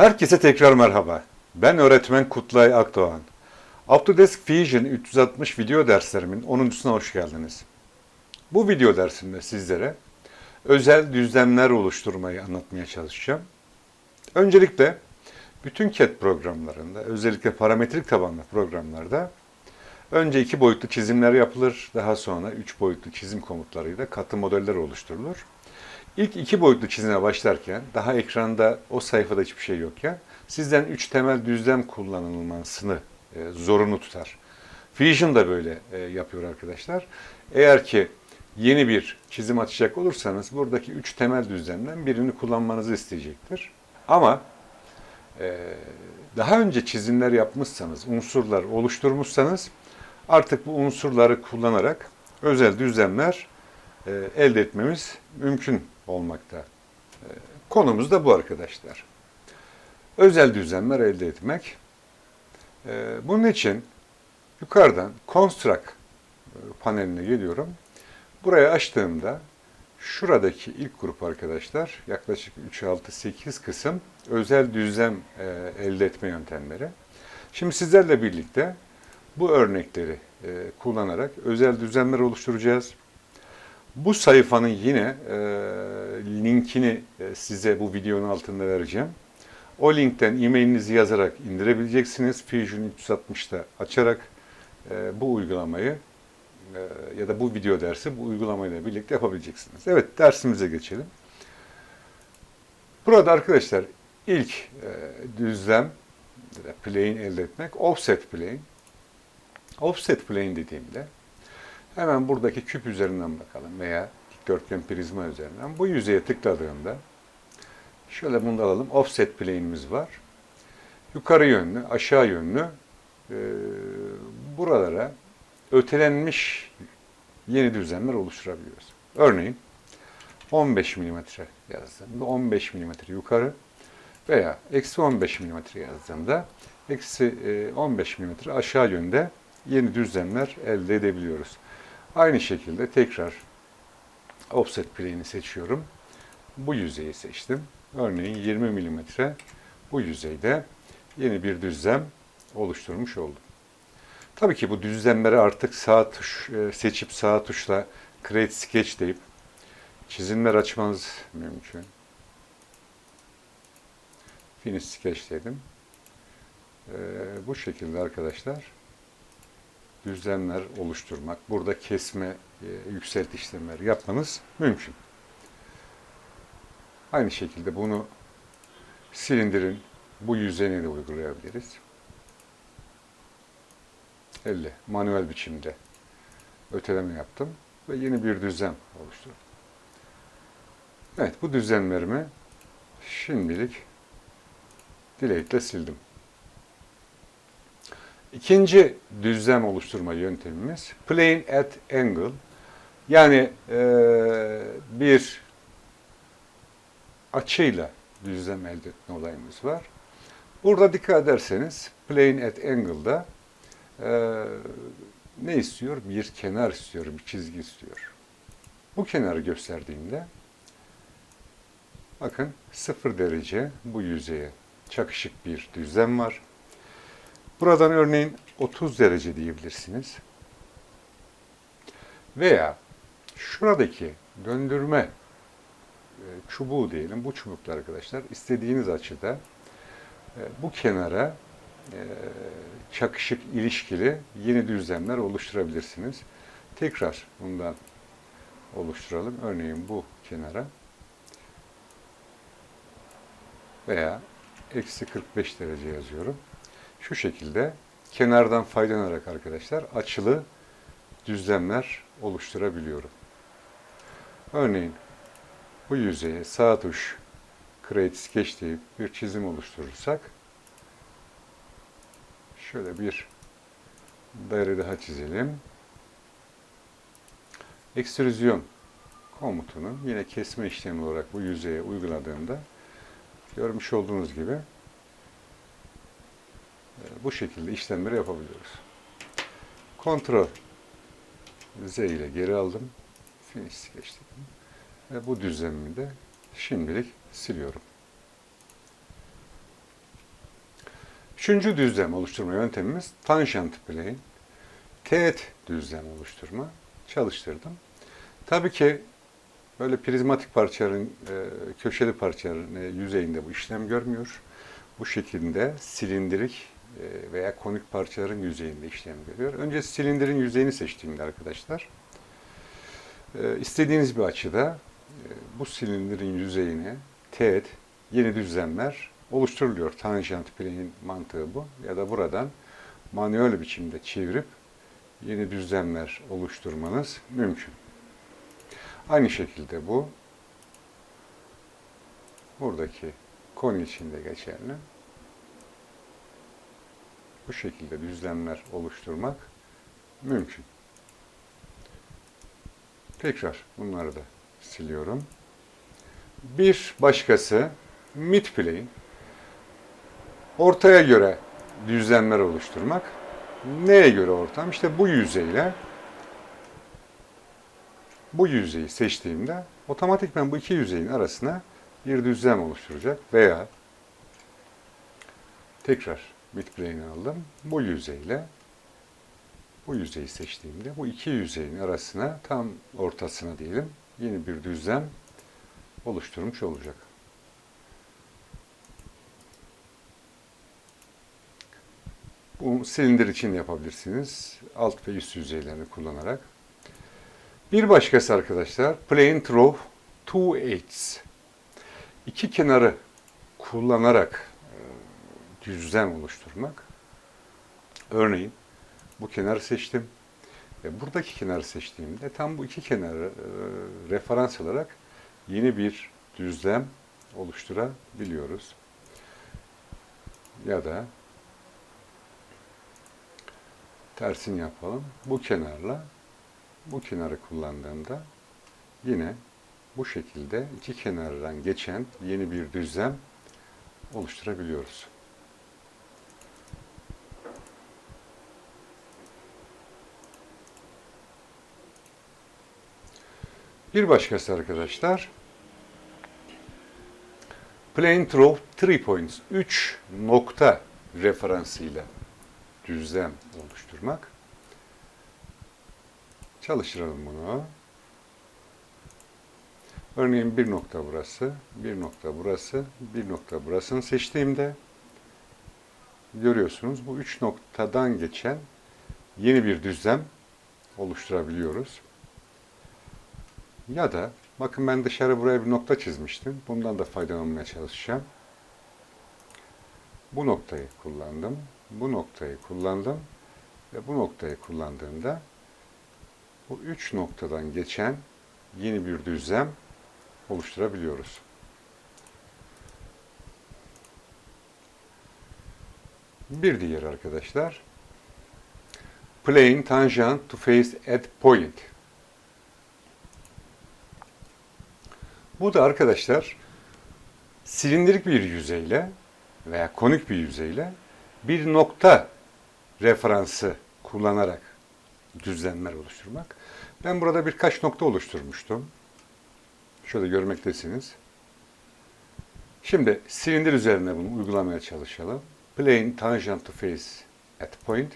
Herkese tekrar merhaba. Ben öğretmen Kutlay Akdoğan. Autodesk Fusion 360 video derslerimin 10.suna hoş geldiniz. Bu video dersinde sizlere özel düzlemler oluşturmayı anlatmaya çalışacağım. Öncelikle bütün CAD programlarında, özellikle parametrik tabanlı programlarda önce iki boyutlu çizimler yapılır, daha sonra üç boyutlu çizim komutlarıyla katı modeller oluşturulur. İlk iki boyutlu çizime başlarken, daha ekranda o sayfada hiçbir şey yokken, sizden üç temel düzlem kullanılmasını e, zorunlu tutar. Fusion da böyle e, yapıyor arkadaşlar. Eğer ki yeni bir çizim açacak olursanız buradaki üç temel düzlemden birini kullanmanızı isteyecektir. Ama e, daha önce çizimler yapmışsanız, unsurlar oluşturmuşsanız artık bu unsurları kullanarak özel düzlemler e, elde etmemiz mümkün olmakta. E, konumuz da bu arkadaşlar. Özel düzlemler elde etmek. E, bunun için yukarıdan Construct e, paneline geliyorum. Buraya açtığımda şuradaki ilk grup arkadaşlar yaklaşık 3, 6, 8 kısım özel düzlem e, elde etme yöntemleri. Şimdi sizlerle birlikte bu örnekleri e, kullanarak özel düzlemler oluşturacağız. Bu sayfanın yine e, linkini e, size bu videonun altında vereceğim. O linkten e-mailinizi yazarak indirebileceksiniz. Fusion 360'da açarak e, bu uygulamayı e, ya da bu video dersi bu uygulamayla birlikte yapabileceksiniz. Evet dersimize geçelim. Burada arkadaşlar ilk e, düzlem ya plane elde etmek offset plane. Offset plane dediğimde hemen buradaki küp üzerinden bakalım veya dikdörtgen prizma üzerinden bu yüzeye tıkladığımda şöyle bunu da alalım. Offset plane'imiz var. Yukarı yönlü, aşağı yönlü e, buralara ötelenmiş yeni düzlemler oluşturabiliyoruz. Örneğin 15 mm yazdığımda 15 mm yukarı veya eksi 15 mm yazdığımda eksi 15 mm aşağı yönde yeni düzlemler elde edebiliyoruz. Aynı şekilde tekrar offset plane'i seçiyorum. Bu yüzeyi seçtim. Örneğin 20 mm bu yüzeyde yeni bir düzlem oluşturmuş oldum. Tabii ki bu düzlemleri artık sağ tuş e, seçip sağ tuşla Create Sketch deyip çizimler açmanız mümkün. Finish Sketch dedim. Ee, bu şekilde arkadaşlar düzlemler oluşturmak, burada kesme, e, yükselt işlemleri yapmanız mümkün. Aynı şekilde bunu silindirin bu yüzeyine de uygulayabiliriz. Elle, manuel biçimde öteleme yaptım ve yeni bir düzlem oluşturdum. Evet, bu düzlemlerimi şimdilik dileğitle sildim. İkinci düzlem oluşturma yöntemimiz plane at angle. Yani e, bir açıyla düzlem elde etme olayımız var. Burada dikkat ederseniz plane at angle'da e, ne istiyor? Bir kenar istiyor, bir çizgi istiyor. Bu kenarı gösterdiğimde bakın 0 derece bu yüzeye çakışık bir düzlem var. Buradan örneğin 30 derece diyebilirsiniz. Veya şuradaki döndürme e, çubuğu diyelim, bu çubuklar arkadaşlar istediğiniz açıda e, bu kenara e, çakışık ilişkili yeni düzlemler oluşturabilirsiniz. Tekrar bundan oluşturalım. Örneğin bu kenara veya eksi 45 derece yazıyorum. Şu şekilde kenardan faydalanarak arkadaşlar açılı düzlemler oluşturabiliyorum. Örneğin bu yüzeye sağ tuş Create Sketch deyip bir çizim oluşturursak şöyle bir daire daha çizelim. Ekstrüzyon komutunu yine kesme işlemi olarak bu yüzeye uyguladığımda görmüş olduğunuz gibi bu şekilde işlemleri yapabiliyoruz. Kontrol Z ile geri aldım. Finish geçtim. Ve bu düzlemimi de şimdilik siliyorum. Üçüncü düzlem oluşturma yöntemimiz tangent plane. Teğet düzlem oluşturma. Çalıştırdım. Tabii ki böyle prizmatik parçaların, e, köşeli parçaların e, yüzeyinde bu işlem görmüyor. Bu şekilde silindirik veya konik parçaların yüzeyinde işlem görüyor. Önce silindirin yüzeyini seçtiğimde arkadaşlar, e, istediğiniz bir açıda e, bu silindirin yüzeyine teğet yeni düzlemler oluşturuluyor. Tangent plane'in mantığı bu. Ya da buradan manuel biçimde çevirip yeni düzlemler oluşturmanız mümkün. Aynı şekilde bu buradaki konu için de geçerli. Bu şekilde düzlemler oluşturmak mümkün. Tekrar bunları da siliyorum. Bir başkası mid plane ortaya göre düzlemler oluşturmak. Neye göre ortam? İşte bu yüzeyle bu yüzeyi seçtiğimde otomatikman bu iki yüzeyin arasına bir düzlem oluşturacak veya tekrar midplane'i aldım. Bu yüzeyle bu yüzeyi seçtiğimde bu iki yüzeyin arasına tam ortasına diyelim yeni bir düzlem oluşturmuş olacak. Bu silindir için yapabilirsiniz. Alt ve üst yüzeylerini kullanarak. Bir başkası arkadaşlar plane through two edges. İki kenarı kullanarak düzlem oluşturmak. Örneğin bu kenarı seçtim. Ve buradaki kenarı seçtiğimde tam bu iki kenarı e, referans alarak yeni bir düzlem oluşturabiliyoruz. Ya da tersini yapalım. Bu kenarla bu kenarı kullandığımda yine bu şekilde iki kenardan geçen yeni bir düzlem oluşturabiliyoruz. Bir başkası arkadaşlar through three points. Üç nokta referansıyla düzlem oluşturmak. Çalıştıralım bunu. Örneğin bir nokta burası, bir nokta burası, bir nokta burasını seçtiğimde görüyorsunuz bu üç noktadan geçen yeni bir düzlem oluşturabiliyoruz. Ya da bakın ben dışarı buraya bir nokta çizmiştim. Bundan da faydalanmaya çalışacağım. Bu noktayı kullandım. Bu noktayı kullandım. Ve bu noktayı kullandığımda bu üç noktadan geçen yeni bir düzlem oluşturabiliyoruz. Bir diğer arkadaşlar plane tangent to face at point. Bu da arkadaşlar silindirik bir yüzeyle veya konik bir yüzeyle bir nokta referansı kullanarak düzlemler oluşturmak. Ben burada birkaç nokta oluşturmuştum. Şöyle görmektesiniz. Şimdi silindir üzerine bunu uygulamaya çalışalım. Plane tangent to face at point.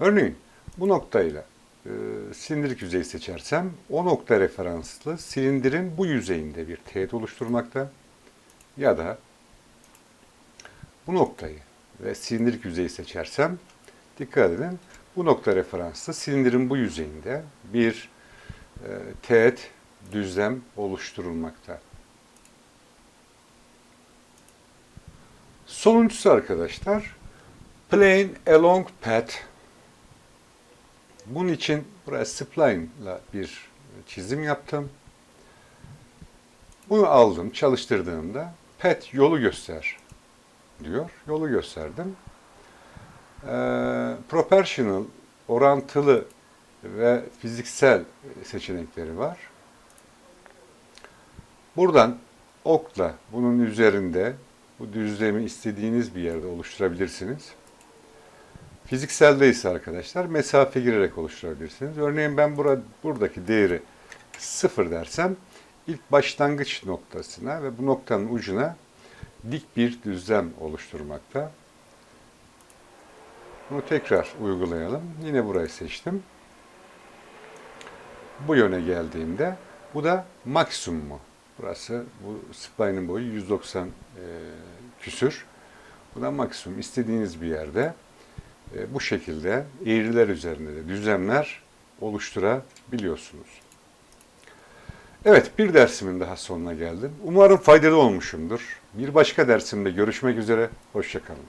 Örneğin bu noktayla e, silindirik yüzeyi seçersem o nokta referanslı silindirin bu yüzeyinde bir teğet oluşturmakta ya da bu noktayı ve silindirik yüzeyi seçersem dikkat edin bu nokta referanslı silindirin bu yüzeyinde bir e, teğet düzlem oluşturulmakta. Sonuncusu arkadaşlar plane along path. Bunun için buraya spline ile bir çizim yaptım. Bunu aldım, çalıştırdığımda path yolu göster diyor. Yolu gösterdim. Ee, proportional, orantılı ve fiziksel seçenekleri var. Buradan okla bunun üzerinde bu düzlemi istediğiniz bir yerde oluşturabilirsiniz. Fizikselde ise arkadaşlar mesafe girerek oluşturabilirsiniz. Örneğin ben burada, buradaki değeri sıfır dersem ilk başlangıç noktasına ve bu noktanın ucuna dik bir düzlem oluşturmakta. Bunu tekrar uygulayalım. Yine burayı seçtim. Bu yöne geldiğimde bu da maksimumu. Burası bu spline'ın boyu 190 e, küsür. Bu da maksimum. İstediğiniz bir yerde bu şekilde eğriler üzerinde de düzenler oluşturabiliyorsunuz. Evet, bir dersimin daha sonuna geldim. Umarım faydalı olmuşumdur. Bir başka dersimde görüşmek üzere. Hoşçakalın.